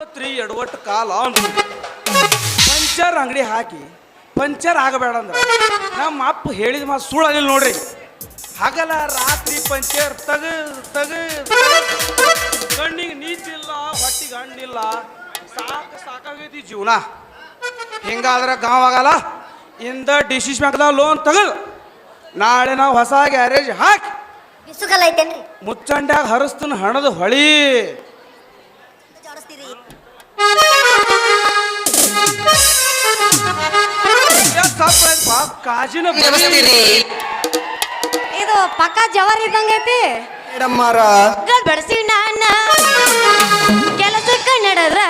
Three ಎಡವಟ್ ಕಾಲ puncture ಅಂಗಡಿ ಹಾಕಿ puncture ಆಗಬೇಡ ಅಂದ್ರೆ ನಮ್ಮ ಅಪ್ಪ ಹೇಳಿದ ಮಾತು ಸುಳ್ಳಲಿಲ್ಲ ನೋಡ್ರಿ. ಹಗಲ ರಾತ್ರಿ ಪಂಚರ್ ತಗ ತಗ ಕಣ್ಣಿಗೆ ನೀಚಿಲ್ಲ ಹೊಟ್ಟಿಗೆ ಹಣ್ಣಿಲ್ಲ. ಸಾಕು ಸಾಕಾಗೈತಿ ಜೀವನ. ಹಿಂಗಾದ್ರೆ ಆಗಲ್ಲ. ಇಂದ ಡಿಸಿಷನ್ ಹಾಕದ ಲೋನ್ ತಗದು ನಾಳೆ ನಾವು ಹೊಸ ಗ್ಯಾರೇಜ್ ಹಾಕಿ. ಮುಚ್ಚಂಡ್ಯಾಗ ಹರಸ್ತನ ಹಣದ ಹೊಳಿ. ಕಾಜಿನ ಇದು ಪಕ್ಕ ಜವಾರಿ ಇದ್ದಂಗ ಐತಿ. ಬೆಳೆಸಿ ನಾನ. ಕೆಲಸ ಕನ್ನಡದ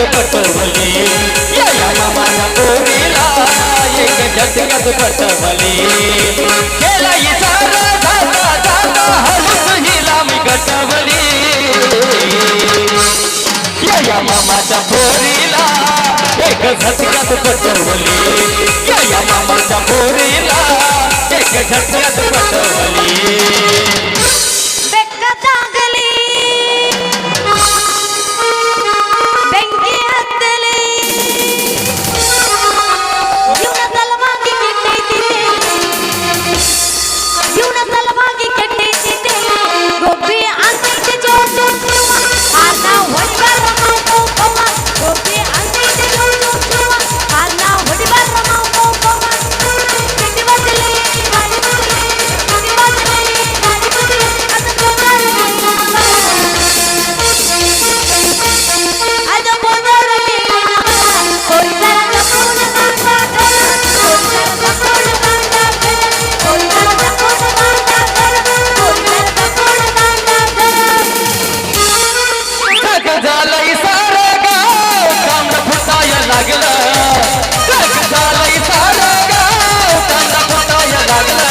झटक्यात पटवली या माझ्या पोरीला एक झटक्यात पटवली गेला इशारा जाता जाता हळूच हिला मी गटवली या मामाच्या पोरीला एक झटक्यात पटवली या मामाच्या पोरीला एक झटक्यात पटवली झालय सारा गाव कांदा फुटाय लागला। टक झालय सारा गाव कांदा फुटाय लागला।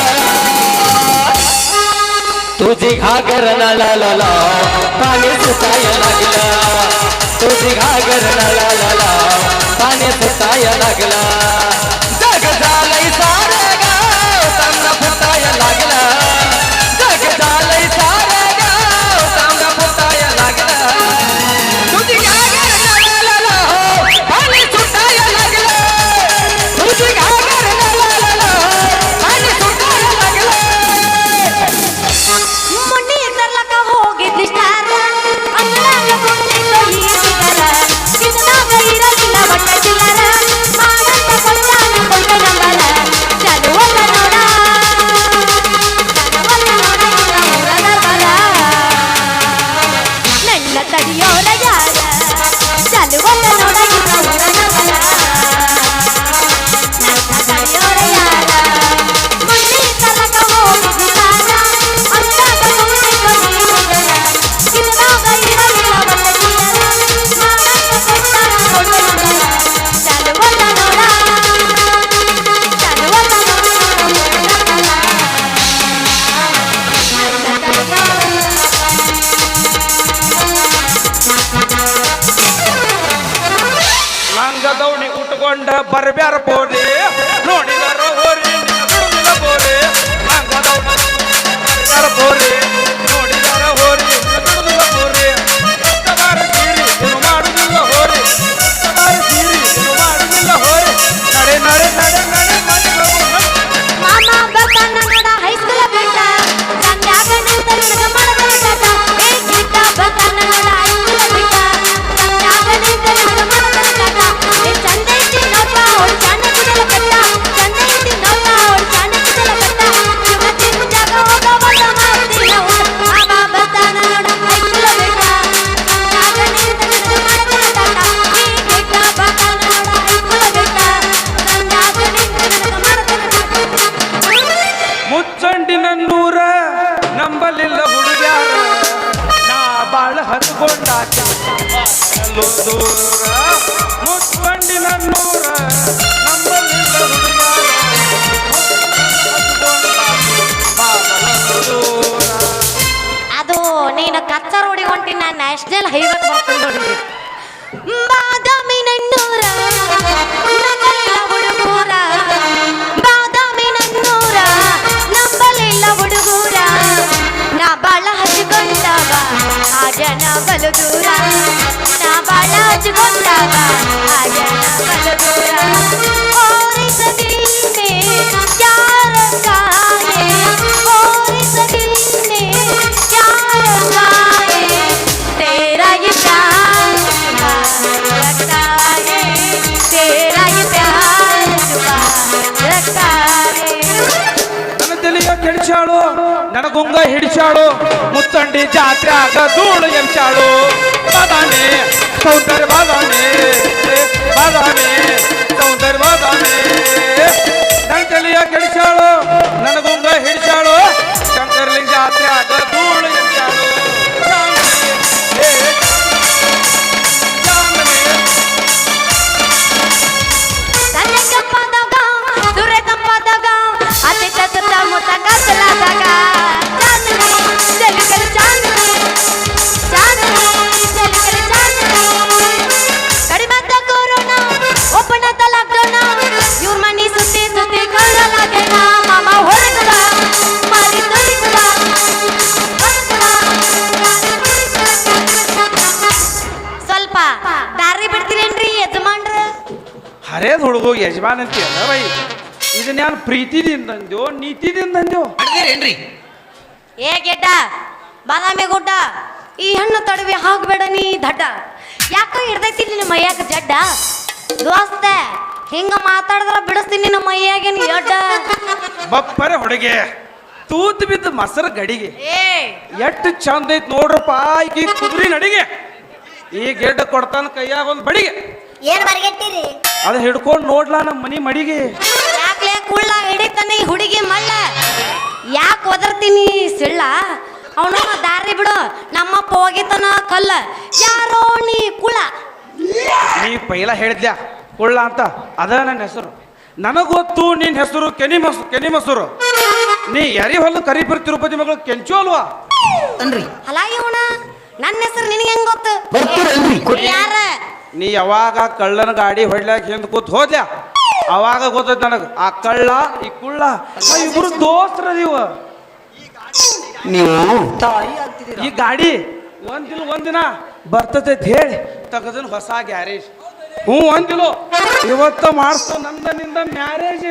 तुझी घागरना ला ला ला पाणी सुटाय लागला। तुझी घागरना ला ला ला पाणी सुटाय लागला। ಕಂಡ ಬರ್ಬ್ಯಾರ ಬೋಡಿ ನನಗುಂಗ ಹಿಡಿಸಾಳು ಮುತ್ತಂಡಿ ಜಾತ್ರೆ ಆಗ ಧೂಳು ಎಲ್ಚಾಳು ಬಾದಾಮಿ, ಸೌಂದರ್ಯ ಬಾದಾಮಿ ಬಾದಾಮಿ, ಸೌಂದರ್ಯ ಬಾದಾಮಿ. ನನ್ನ ತಲೆಯ ಕೆಡಿಸಾಳು ಹಿಡಿಸಾಳು ಶಂಕರ್ಲಿಂಗ ಯಜಮಾನ್ ಅಂತೀಯಲ್ಲ ಬೈ ಇದನ್ನ ಯಾರು ಪ್ರೀತಿದಿಂದ ಅಂದ್ಯೋ ನೀತಿದಿಂದ ಅಂದ್ಯೋ ಅಡ್ದಿರೇನ್ರಿ ಏ ಗೆಡ್ಡ ಬಾದಾಮಿ ಗುಡ್ಡ ಈ ಹಣ್ಣು ತಡವಿ ಹಾಕ್ಬೇಡ ನೀ ದಡ್ಡ. ಯಾಕ ಹಿಡ್ದೈತಿ ನಿನ್ನ ಮೈಯಾಗ ಜಡ್ಡ? ದೋಸ್ತ ಹಿಂಗ ಮಾತಾಡಿದ್ರ ಬಿಡಿಸ್ತೀನಿ ನಿನ್ನ ಮೈಯಾಗಿನ ಎಡ್ಡ ಬಪ್ಪರೆ ಹುಡುಗೆ ತೂತು ಬಿದ್ದ ಮಸರ ಗಡಿಗೆ. ಏ. ಎಷ್ಟು ಚಂದ ಐತ್ ನೋಡ್ರಪ್ಪ ಈಗ ಕುದುರಿ ನಡಿಗೆ ಈ ಗೆಡ್ಡ ಕೊಡ್ತಾನ ಕೈಯಾಗ ಒಂದು ಬಡಿಗೆ. ಏನ್ ಬರ್ಗೆಟ್ಟಿರಿ ಅದು ಹಿಡ್ಕೊಂಡು ನೋಡ್ಲಾ ನಮ್ಮ ಮನಿ ಮಡಿಗೆ. ಯಾಕ್ಲೆ ಕುಳ್ಳ ಹಿಡಿತಾನೆ ಈ ಹುಡುಗಿ ಮಳ್ಳ? ಯಾಕೆ ಒದರ್ತೀನಿ ಸಿಳ್ಳ? ಅವನ ದಾರಿ ಬಿಡು. ನಮ್ಮಪ್ಪ ಹೋಗಿತನ ಕಲ್ಲ. ಯಾರೋ ನೀ ಕುಳ ನೀ ಪೈಲ ಹೇಳಿದ್ಯಾ? ಕುಳ್ಳ ಅಂತ? ಅದ ನನ್ನ ಹೆಸರು. ನನಗೊತ್ತು ನಿನ್ನ ಹೆಸರು ಕೆನಿ ಮಸು ಕೆನಿ ಮಸೂರು. ನೀ ಎರಿ ಹೊಲ ಕರಿಪುರ ತಿರುಪತಿ ಮಗಳು ಕೆಂಚು ಅಲ್ವಾ? ಅನ್ರಿ ಅಲ್ಲ ಇವಣ ನನ್ನ ಹೆಸರು ನಿನಗೆ ಹೆಂಗ್ ಗೊತ್ತು? ಯಾರ? ನೀ ಯಾವಾಗ ಕಳ್ಳನ ಗಾಡಿ ಹೊಡ್ಲಾಕ ಹಿಂದ್ ಕೂತ್ ಹೋದ್ಯಾ? ಅವಾಗ ಗೊತ್ತೈತೆ ನನಗ ಆ ಕಳ್ಳ ಈ ಕುಳ್ಳ ಆ ಇಬ್ರು ದೋಸ್ತ್ರ ನೀವು. ಈ ಗಾಡಿ ಒಂದಿನ ಒಂದಿನ ಬರ್ತದೆ ಹೇಳಿ ತಗದನ್ ಹೊಸ ಗ್ಯಾರೇಜ್. ಹ್ಞೂ ಒಂದಿಲ್ಲ ಇವತ್ತ ಮಾಡಿಸ್ತು ನಂದ ನಿಂದ ಮ್ಯಾರೇಜ್.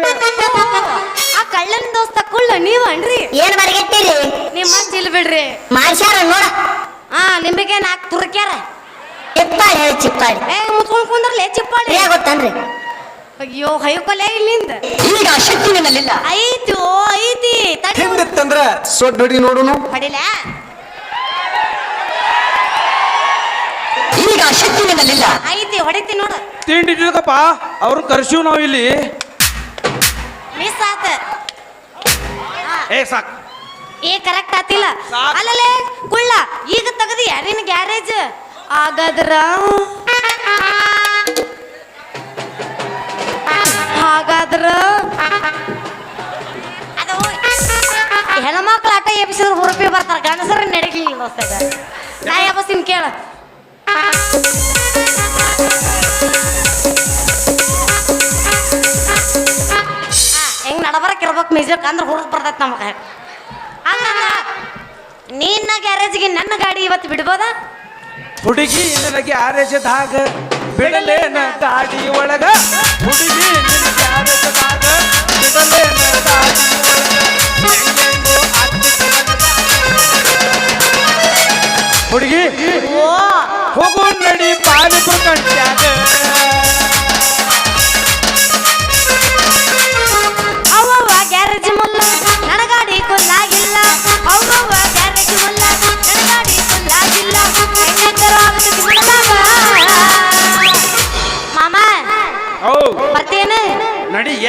ಆ ಕಳ್ಳನ ದೋಸ್ತ ಕುಳ್ಳ ನೀವನ್ರಿ ಏನ್ ಬರ್ಗೆ ನಿಮ್ಮ ಚಿಲ್ ಬಿಡ್ರಿ. ಮಾಡ್ಸ್ಯಾರ ನೋಡ. ಆ ನಿಮಗೆ ನಾಕ್ ತುರ್ಕ್ಯಾರ? ಚಿಪ್ಪಾಡಿ ಹೇಳಿ ಚಿಪ್ಪಾಡಿ ಏ ಮುತ್ಕೊಂಡ್ ಕುಂದ್ರಲೆ ಚಿಪ್ಪಾಳಿ ಏ ಗೊತ್ತನ್ರಿ? ಅಯ್ಯೋ ಹೈಕೊಲೆ ಇಲ್ಲಿಂದ. ಈಗ ಶಕ್ತಿ ನಿನ್ನಲ್ಲಿಲ್ಲ. ಐತಿ ಓ ಐತಿ ತಡಿ ಹಿಂದಿತ್ತಂದ್ರ ಸೊಡ್ ನಡಿ ನೋಡುನು. ಹೊಡಿಲ ಈಗ ಶಕ್ತಿ ನಿನ್ನಲ್ಲಿಲ್ಲ. ಐತಿ ಹೊಡಿತಿ ನೋಡ. ತಿಂಡಿ ಇಟ್ಟಿದಕ್ಕಪ್ಪ ಅವ್ರನ್ನ ಕರ್ಸಿವ್ ನಾವು ಇಲ್ಲಿ. ಮಿಸ್ ಆತ. ಏ ಸಾಕ್. ಏ ಕರೆಕ್ಟ್ ಆತಿಲ್ಲ. ಸಾಕ್. ಅಲ್ಲಲೇ ಕುಳ್ಳ ಈಗ ತೆಗದಿ ಯಾರಿನ ಗ್ಯಾರೇಜ್ ಹಾಗಾದ್ರ? ಹಾಗಾದ್ರ? ಅದು ಹೆಣ್ಮಕ್ಳು ಆಟ ಎಬ್ಸಿದ್ರೆ ಹುರುಪಿ ಬರ್ತಾರ. ಗಂಡಸರ ನಡಗಿಲ್ಲ ದೋಸ್ತಾಗ ನಾ ಎಬ್ಬಸ್ತೀನಿ ಕೇಳ. ಹೆಂಗ್ ನಡಬರಕ್ ಇರ್ಬೇಕು ಮ್ಯೂಸಿಕ್? ಅಂದ್ರೆ ಹುರುಪ್ ಬರ್ತೈತೆ ನಮಗೆ. ಹಂಗಂದ ನಿನ್ನ ಗ್ಯಾರೇಜ್ಗೆ ನನ್ನ ಗಾಡಿ ಇವತ್ತು ಬಿಡ್ಬೋದಾ? ಹುಡುಗಿ ನನಗೆ ಗ್ಯಾರೇಜದಾಗ ಬಿಡಲೇನ ಗಾಡಿ ಒಳಗ ಹುಡುಗಿ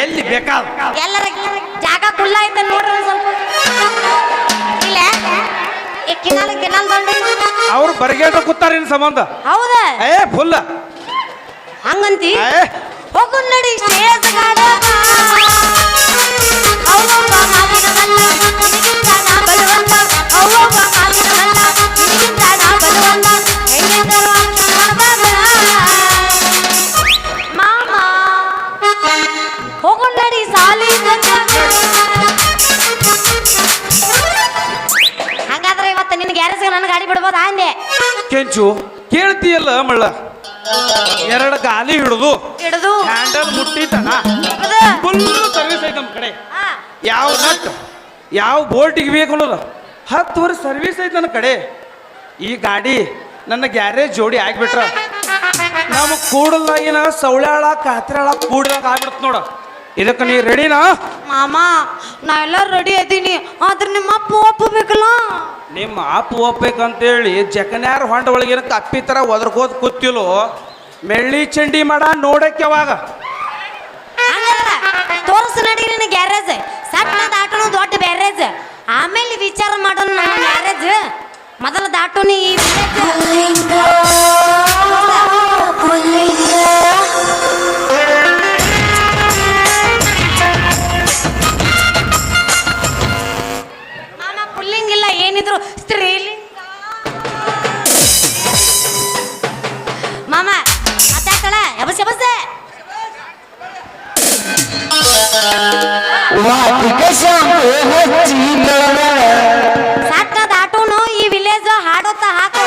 ಎಲ್ಲಿ ಬೇಕಾದ ಎಲ್ಲರ ಜಾಗ ಕುಲ್ಲ ಐತೆ ನೋಡ್ರಿ ಒಂದ್ ಸ್ವಲ್ಪ. ಇಲ್ಲ? ಈ ಕಿನಾಲ ಕಿನಾಲ್ ದಂಡಿ ಅವ್ರು ಬರಗೇಟ ಕೂತಾರ ಇನ್ ಸಂಬಂಧ? ಹೌದಾ? ಏ ಫುಲ್. ಹಂಗಂತಿ? ಏ. ಕೆಂಚು ಕೇಳ್ತೀಯಲ್ಲ ಮಳ್ಳ? ಎರಡು ಗಾಲಿ ಹಿಡಿದು ಹಿಡಿದು. ಹ್ಯಾಂಡಲ್ ಮುಟ್ಟಿತನ. ಫುಲ್ ಸರ್ವಿಸ್ ಐತೆ ನಮ್ಮ ಕಡೆ. ಯಾವ ನಟ್ ಯಾವ ಬೋಲ್ಟಿಗೆ ಬೇಕು ಅನ್ನೋದು. ಹತ್ತು ವರ್ಷ ಸರ್ವಿಸ್ ಐತೆ ನನ್ನ ಕಡೆ. ಈ ಗಾಡಿ ನನ್ನ ಗ್ಯಾರೇಜ್ ಜೋಡಿ ಆಗ್ಬಿಟ್ರ. ನಮ್ಮ ಕೂಡಲಾಗಿನ ಸೌಳ್ಯಾಳ ಕಾತ್ರಾಳ ಕೂಡ್ದಾಗ ಆಗ್ಬಿಡ್ತು ನೋಡ. ಇದಕ್ಕೆ ನೀ ರೆಡಿನಾ ಮಾಮ ನಾ ಎಲ್ಲ ರೆಡಿ ಅದೀನಿ ಆದ್ರೆ ನಿಮ್ಮ ಅಪ್ಪ ಒಪ್ಪಬೇಕಲ್ಲ ನಿಮ್ಮ ಅಪ್ಪ ಒಪ್ಬೇಕಂತೇಳಿ ಜಕನ್ಯಾರ ಹೊಂಡ ಒಳಗಿನ ಕಪ್ಪಿ ಥರ ಒದರ್ಕೋದ್ ಕೂತಿಲು ಮೆಳ್ಳಿ ಚಂಡಿ ಮಾಡ ನೋಡಕ್ಕೆ ಅವಾಗ ತೋರ್ಸು ನಡಿ ನಿನ್ನ ಗ್ಯಾರೇಜ್. ಸಣ್ಣ ದಾಟೋನು ದೊಡ್ಡ ಬ್ಯಾರೇಜ್. ಆಮೇಲೆ ವಿಚಾರ ಮಾಡೋಣ ನನ್ನ ಗ್ಯಾರೇಜ್. ಮೊದಲ ದಾಟೋನಿ ಈ ಶಬಸ್ ಎಬಸ್ ವಾಟಿಕ ಶಾಂಪು ಹಚ್ಚಿದಳ ಸಾಕ್ನದ ಆಟೋನು ಈ ವಿಲೇಜ್ ಹಾಡೋತ ಹಾಕು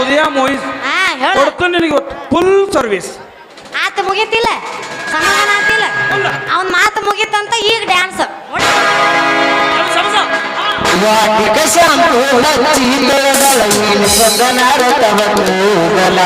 ಉದಯ ಮೋಹಿಸ್ ಹಾ ಹೇಳು ಕೊಡ್ತೀನಿ ನಿನಗೆ ಫುಲ್ ಸರ್ವಿಸ್ ಆತ ಮುಗೀತಿಲ್ಲ. ಸಮಾಧಾನ ಆತಿಲ್ಲ ಅವನ್ ಮಾತು ಮುಗೀತಂತ ಈಗ ಡ್ಯಾನ್ಸ್ ವಾಟಿಕ ಸಂಪೂರ್ಣ ಏನು ಬಂದನಾರ ತವ ಕೂದಲ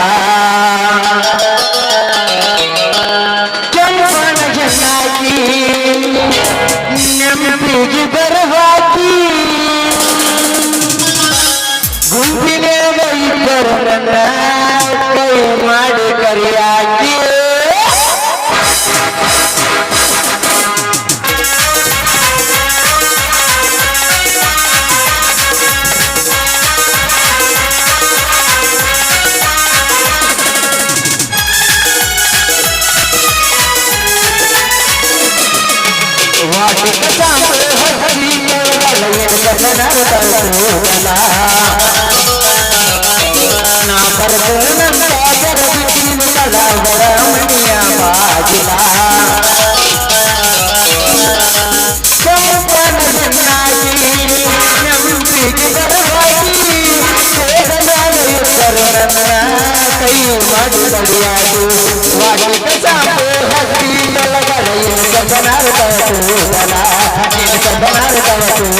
ಮಾಡಿ ಬಡಿಯಾಗಿ ವಾಟಿಕ ಚಾಪು ಹಸಿ ಬೆಳಗಲ ಏನು ಕಂದನಾರ ತವ ಕೂದಲ ಏನು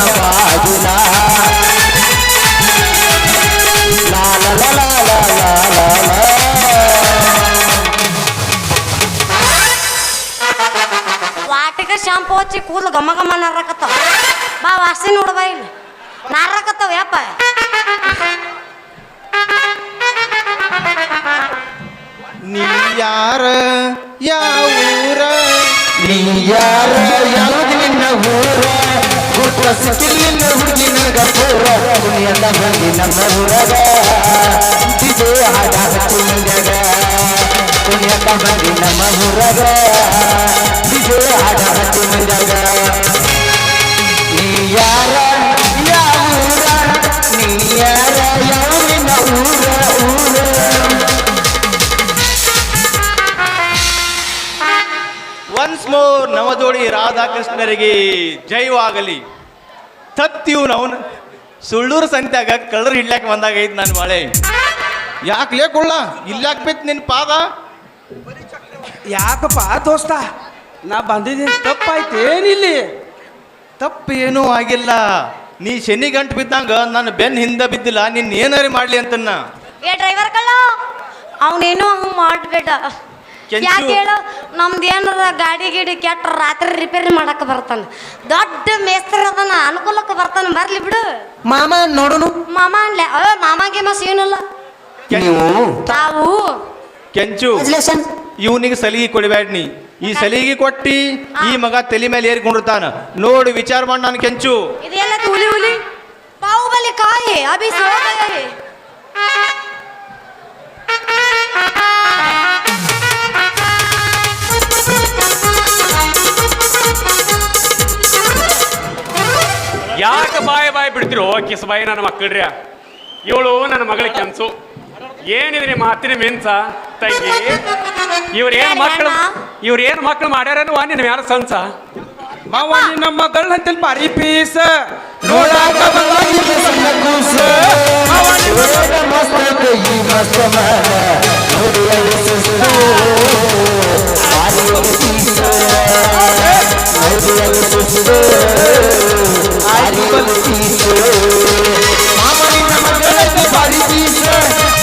ಘಮ ಘಮ ನಾರಕತ್ತಾವ. ಬಾ ವಾಸಿ ನೋಡು ಬಾ ಇಲ್ಲಿ. ನರಕತ್ತವ ಯಪ್ಪ. ನೀ ಯಾರ ಯಾವ ಊರ? ನೀ ಯಾರ ಯಾವ್ದು ನಿನ್ನ ಊರ? ಹುಟ್ಟ ಸಿಕ್ಕಿಲ್ಲ ಹುಡುಗಿ ನನಗ ಪೂರ ಪುಣ್ಯದ ಬಂದಿ ನಮ್ಮ ಊರಗ ಡಿಜೆ ಆಡ ಹಚ್ಚಿ ಮಂದ್ಯಾಗ ಪುಣ್ಯದ ಬಂದಿ ನಮ್ಮ ಊರಗ ಡಿಜೆ ಹಾಡ ಹಚ್ಚಿ ಮಂದ್ಯಾಗ ನೀ ಯಾರ ಯಾವ ಊರ ನೀ ಯಾರ ಯಾವ ನಿನ್ನ ಊರ ಊರ ಒನ್ಸ್ ಮೋರ್ ನವಜೋಡಿ ರಾಧಾಕೃಷ್ಣರಿಗೆ ಜೈವಾಗಲಿ ತತ್ತಿವು ನವನು ಸುಳ್ಳೂರು ಸಂತ್ಯಾಗ ಕಳ್ಳರು ಹಿಡ್ಲಾಕ ಬಂದಾಗ ಐತ್ ನನ್ನ ಮಳೆ ಯಾಕೆ ಲೇಕೊಳ್ಳ ಇಲ್ಲಾಕ್ ಬಿತ್ತು ನಿನ್ನ ಪಾದ? ಯಾಕಪ್ಪ? ದೋಸ್ತ ನಾ ಬಂದಿದ್ದೀನಿ. ತಪ್ಪಾಯ್ತು ಏನಿಲ್ಲಿ? ತಪ್ಪೇನೂ ಆಗಿಲ್ಲ. ನೀ ಶನಿ ಗಂಟು ಬಿದ್ದಂಗ ನನ್ನ ಬೆನ್ ಹಿಂದೆ ಬಿದ್ದಿಲ್ಲ ನಿನ್ನ ಏನಾರಿ ಮಾಡ್ಲಿ ಅಂತನ್ನ. ಏ ಡ್ರೈವರ್ ಕಳ್ಳ ಅವನೇನು ಹಂಗೆ ಮಾಡಬೇಡ. ಕೆಂಚು. ಯಾಕೆ ಹೇಳು? ನಮ್ದು ಏನಾರ ಗಾಡಿ ಗಿಡಿ ಕೆಟ್ಟ ರಾತ್ರಿ ರಿಪೇರಿ ಮಾಡಕ್ಕೆ ಬರ್ತಾನೆ. ದೊಡ್ಡ ಮೇಸ್ತ್ರಿ ಅದನ್ನ ಅನುಕೂಲಕ್ಕೆ ಬರ್ತಾನೆ ಬರ್ಲಿ ಬಿಡು. ಮಾಮ ನೋಡೋನು? ಮಾಮ ಅನ್ಲೆ ಅಯ್ಯೋ ಮಾಮ ಗೇಮಸ್ ಏನಿಲ್ಲ ನೀವು? ಕೆಂಚು ಇವನಿಗೆ ಸಲಿಗೆ ಕೊಡಬೇಡ್ನಿ ನೀ. ಈ ಸಲಿಗೆ ಕೊಟ್ಟಿ ಈ ಮಗ ತಲೆ ಮೇಲೆ ಏರಿಕೊಂಡಿರ್ತಾನ ನೋಡಿ ವಿಚಾರ ಮಾಡಿ ನಾನು ಕೆಂಚು. ಇದೆಲ್ಲ ಹುಲಿ? ಹುಲಿ ಬಾಹುಬಲಿ ಕಾಯಿ ಅಭಿ ಸೋಗಯೇ ಯಾಕೆ ಬಾಯಿ ಬಾಯಿ ಬಿಡ್ತಿರೋ ಕಿಸ್ ಬಾಯಿ ನನ್ನ ಮಕ್ಕಳ್ರಿ ಇವಳು ನನ್ನ ಮಗಳ ಕೆಂಚು. ಏನಿದ್ರಿ ಮಾತಿನ ಮೆನ್ಸ ತಂಗಿ. ಇವ್ರೇನ್ ಮಕ್ಕಳು ಇವ್ರೇನ್ ಮಕ್ಕಳು ಮಾಡ್ಯಾರೇನು? ವಾ ನಿನ್ ಯಾರ ಸಂಸ. ಮಾವ ನಿನ್ನ ಮಗಳನ್ನ ತಿಳ್ಪ ಅರಿ ಪೀಸ. ನೋಡಾಕ ಮಾಮ ನಿನ್ನ ಮಗಳನ್ನ ತಿಳ್ಪ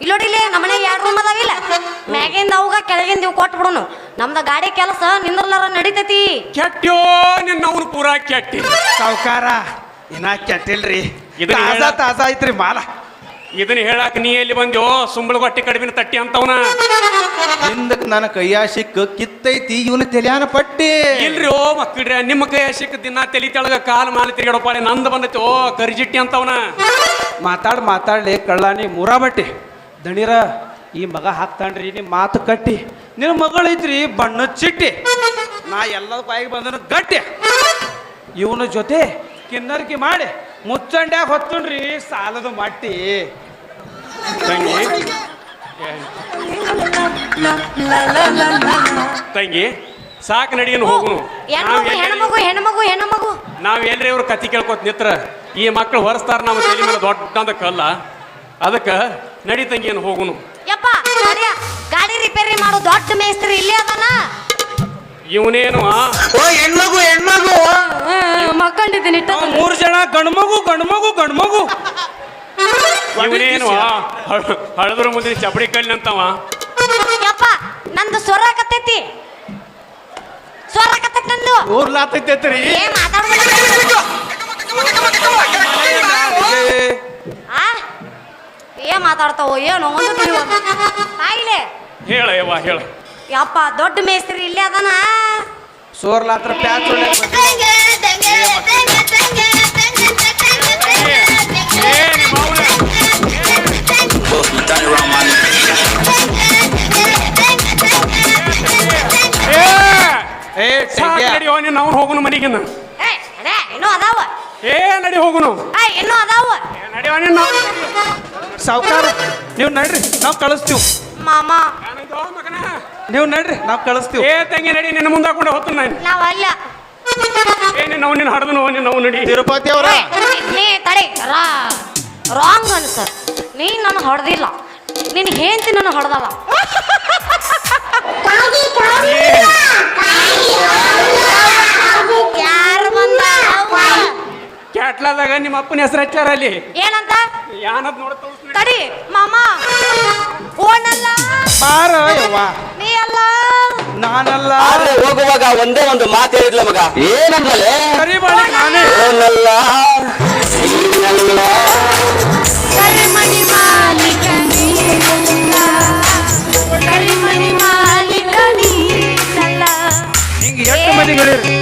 ಇಲ್ಲೋಡಿಲಿ ನಮ್ಮನೆ ಎರಡು ರೂಮ್ ಅದಾವಿಲ್ಲ. ಮ್ಯಾಗಿಂದ ಅವಾಗ ಕೆಳಗಿಂದ ಇವು ಬಿಡೋನು. ನಮ್ದ ಗಾಡಿ ಕೆಲಸ ನಿಂದ್ರಲಾರ ನಡಿತೈತಿ. ಕೆಟ್ಟೋ ನಿನ್ನ ಅವ್ನು ಪೂರಾ ಕೆಟ್ಟಿ. ಸಾವುಕಾರ ಇನ್ನ ಕೆಟ್ಟಿಲ್ರಿ. ಇದನ್ನ ತಾಜಾ ಹೇಳ- ತಾಜಾ ಐತ್ರಿ ಮಾಲ. ಇದನ್ನ ಹೇಳಾಕ ನೀ ಎಲ್ಲಿ ಬಂದ್ಯೋ? ಸುಂಬಳ ಹೊಟ್ಟಿ ಕಡಿಮಿನ ತಟ್ಟಿ ಅಂತವನ. ಹಿಂದಕ್ಕೆ ನನ್ನ ಕೈಯಾಶಿಕ್ ಸಿಕ್ಕ ಕಿತ್ತೈತಿ ಇವನು ತೆಲ್ಯಾನ ಪಟ್ಟಿ. ಇಲ್ರಿ ಓ ಮಕ್ಕಳ್ರಿ ನಿಮ್ಮ ಕೈ ಸಿಕ್ಕ ದಿನ ತಲಿ ತೆಳಗ ಕಾಲು ಮಾಲಿ ತಿರುಗಾಡೋ ಪಾಳೆ ನಂದು ಬಂದೈತಿ ಓ ಕರಿಜಿಟ್ಟಿ ಅಂತವನ. ಮಾತಾಡ್ ಮಾತಾಡ್ಲಿ ಕಳ್ಳಾನಿ ಮೂರಾ ಬಟ್ಟಿ ದಣಿರ ಈ ಮಗ ಹಾಕ್ತಾನ್ರಿ ನೀ ಮಾತು ಕಟ್ಟಿ. ನಿನ್ನ ಮಗಳು ಐತ್ರಿ ಬಣ್ಣ ಚಿಟ್ಟಿ. ನಾ ಎಲ್ಲದ ಬಾಯಿಗೆ ಬಂದನು ಗಟ್ಟಿ. ಇವನ ಜೊತೆ ಕಿನ್ನರ್ಕಿ ಮಾಡಿ ಮುಚ್ಚಂಡ್ಯಾಗ ಹೊತ್ತುನ್ರಿ ಸಾಲದ ಮಟ್ಟಿ. ತಂಗಿ. ತಂಗಿ ಸಾಕು ನಡಿಯನ್ ಹೋಗುನು. ಹೆಣ್ಮಗು ಹೆಣ್ಮಗು ಹೆಣ್ಮಗು ಹೆಣ್ಮಗು. ನಾವ್ ಎಲ್ರಿ ಇವ್ರ ಕತಿ ಕೇಳ್ಕೊತ ನಿತ್ರ. ಈ ಮಕ್ಳು ಹೊರಸ್ತಾರ ನಮ್ಮ ತಲೆ ಮೇಲೆ ದೊಡ್ಡದ ಕಲ್ಲ. ಅದಕ್ಕ ನಡಿ ತಂಗಿ ಏನು ಹೋಗುನು? ಯಪ್ಪ ನಡ್ಯ, ಗಾಡಿ ರಿಪೇರಿ ಮಾಡೋ ದೊಡ್ಡ ಮೇಸ್ತ್ರಿ ಇಲ್ಲೇ ಅದಾನ. ಇವನೇನು ಓ ಹೆಣ್ಮಗು ಹೆಣ್ಮಗು. ಮಕ್ಕಂಡಿದ್ದೀನಿ ಮೂರು ಜನ ಗಂಡ್ಮಗು ಗಂಡ್ಮಗು ಗಂಡ್ಮಗು. ಇವನೇನು ಹಳದ್ರ ಮುಂದಿನ ಚಪಡಿ ಕಲ್ಲಿ ಅಂತವ? ಯಪ್ಪ ನಂದು ಸ್ವರ ಕತ್ತೈತಿ ಸ್ವರ ಕತ್ತೈತಿ ನಂದು. ಊರ್ಲಾತೈತೈತ್ರಿ ಏ. ಏನ್ ಮಾತಾಡ್ತಾವೋ ಏನು ಒಂದು ತಿಳಿಯೋದು ಹೇಳ ಯವ್ವ ಹೇಳ. ಯಪ್ಪ ದೊಡ್ಡ ಮೇಸ್ತ್ರಿ ಇಲ್ಲೇ ಅದನ. ಸೋರ್ಲಾತ್ರ ಪ್ಯಾಚ್ ಹೊಡ್ಯಾಕ್ ಏ ಏ, ಏ ಹೋಗುನು ಏ ಇನ್ನೂ ಅದಾವ. ಏ ನಡಿ ಹೋಗುನು. ಏ ಇನ್ನೂ ಅದಾವ. ಸಾವುಕಾರ ನೀವು ನಡ್ರಿ ನಾವು ಕಳಿಸ್ತೀವಿ ಮಾಮ ನೀವು ನಡ್ರಿ ನಾವು ಕಳಿಸ್ತೀವಿ ಏ ತಂಗಿ ನಡಿ ನಿನ್ನ ಮುಂದೆ ಹಾಕೊಂಡು ಹೋಗ್ತೀನಿ ನಾನು ನಾವಲ್ಲ ಅಲ್ಲ ಏ ನಿನ್ನ ಅವ್ನು ನಿನ್ನ ಹಡ್ದನು ನಿನ್ನ ಅವ್ನು ನಡಿ ತಿರುಪತಿ ಅವರ ನೀ ತಡಿ ರಾಂಗ್ ಅನ್ಸ ನೀ ನನ್ನ ಹೊಡೆದಿಲ್ಲ ನಿನ್ ಹೆಂಡತಿ ನನ್ನ ಹೊಡೆದಲ್ಲ ಯಾರು ಬಂದ ಕ್ಯಾಟ್ಲಾದಾಗ ನಿಮ್ಮ ಅಪ್ಪನ ಹೆಸರು ಹಚ್ಚಾರ ಅಲ್ಲಿ? ಏನಂತ? ಯಾನದ್ ನೋಡ ತಡಿ ಮಾಮ. ಓನಲ್ಲ. ಬಾರ ಯವ್ವ. ನೀ ಅಲ್ಲ ನಾನಲ್ಲ. ಆದ್ರೆ ಹೋಗುವಾಗ ಒಂದೇ ಒಂದು ಮಾತು ಹೇಳಿದ್ಲ ಮಗ. ನಾನೇ. ನೀನಲ್ಲ. ಕರಿಮಣಿ ಮಾಲೀಕ ನೀನಲ್ಲ. ಕರಿಮಣಿ ಮಾಲೀಕ ನೀನಲ್ಲ. ಹಿಂಗೆ ಎಷ್ಟು ಇಲ್ಲ,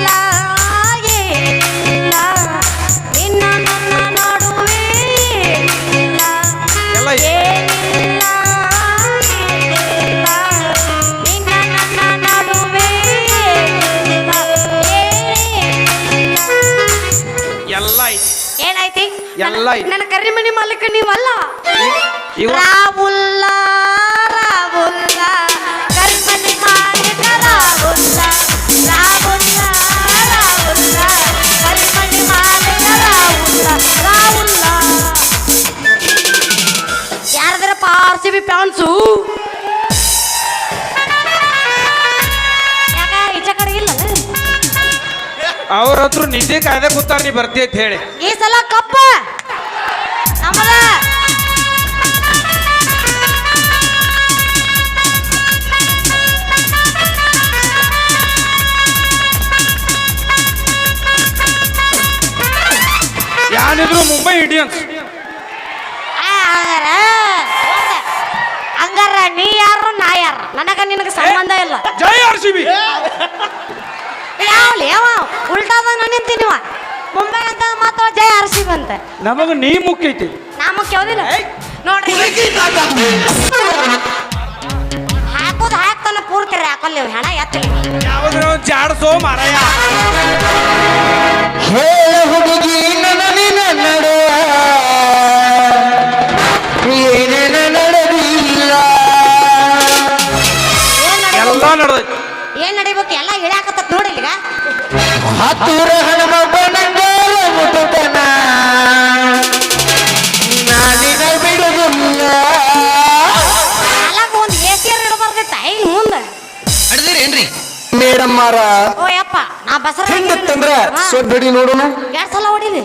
ಎಲ್ಲ ಐತಿ. ನನ್ನ ಕರಿಮಣಿ ಮಾಲೀಕ ನೀವಲ್ಲ ಇವ ರಾವುಲ್ಲ ರಾವುಲ್ಲ ಕರಿಮಣಿ ಮಾಲೀಕ ರಾವುಲ್ಲ ರಾವುಲ್ಲ ರಾವುಲ್ಲ ಕರಿಮಣಿ ಮಾಲೀಕ ರಾವುಲ್ಲ ರಾವುಲ್ಲ ಯಾರದರಪ್ಪ ಆರ್ ಸಿ ಅವ್ರ ಹತ್ರ ನಿದ್ದೆ ಕಾಯ್ದೆ ಕೂತಾರ ನೀ ಬರ್ತಿ ಅಂತ ಹೇಳಿ. ಈ ಸಲ ಕಪ್ಪ. ನಮ್ಮದ ಯಾನಿದ್ರು ಮುಂಬೈ ಇಂಡಿಯನ್ಸ್ ಆ, ಹಂಗಾರ ಹಂಗಾರ ನೀ ಯಾರು ನಾ ಯಾರು? ನನಗ ನಿನಗೆ ಸಂಬಂಧ ಇಲ್ಲ. ಜೈ ಆರ್ ಸಿ ಬಿ. ಯಾವ ಉಲ್ಟಾದ ಮುಂಬೈ ಅಂತ ಮಾತ್ರ ಜಯ ಆರ್ ಸಿ ಬಂತೆ ನಮಗ ನೀ ಮುಖ್ಯ ಐತಿ. ನಾ ಮುಖ್ಯ ಹೌದಿಲ್ಲ? ನೋಡ್ರಿ. ಹಾಕೋದು ಹಾಕ್ತಾನ ಪೂರ್ತಿ ಹಾಕಲ್ಲ ಹೆಣ ಎತ್ತಲಿ ಯಾವ್ದ್ರ ಜಾಡ್ಸೋ ಮಾರಾಯ. ಹೇಳ ಹುಡುಗಿ ನನ್ನ ನಿನ್ನ ಹತ್ತೂರ ಹಣಮಬ್ಬನ ಗೋಲ ಮುಟ್ಟುತನ ನಾನಿನ ಬಿಡುದಿಲ್ಲ ಅಲಾಗ ಒಂದು ಸಿ ಇಡಬಾರ್ದಿತ್ತ ಈಗ ಮುಂದೆ. ಮೇಡಮ್ ಮಾರ ಓ ಯಪ್ಪ ನಾ ಬಸರ ಹೆಂಗತ್ತಂದ್ರ? ಸೊಡ್ಡಿ ನೋಡುನು? ಎರಡ್ ಸಲ ಹೊಡಿಲಿ.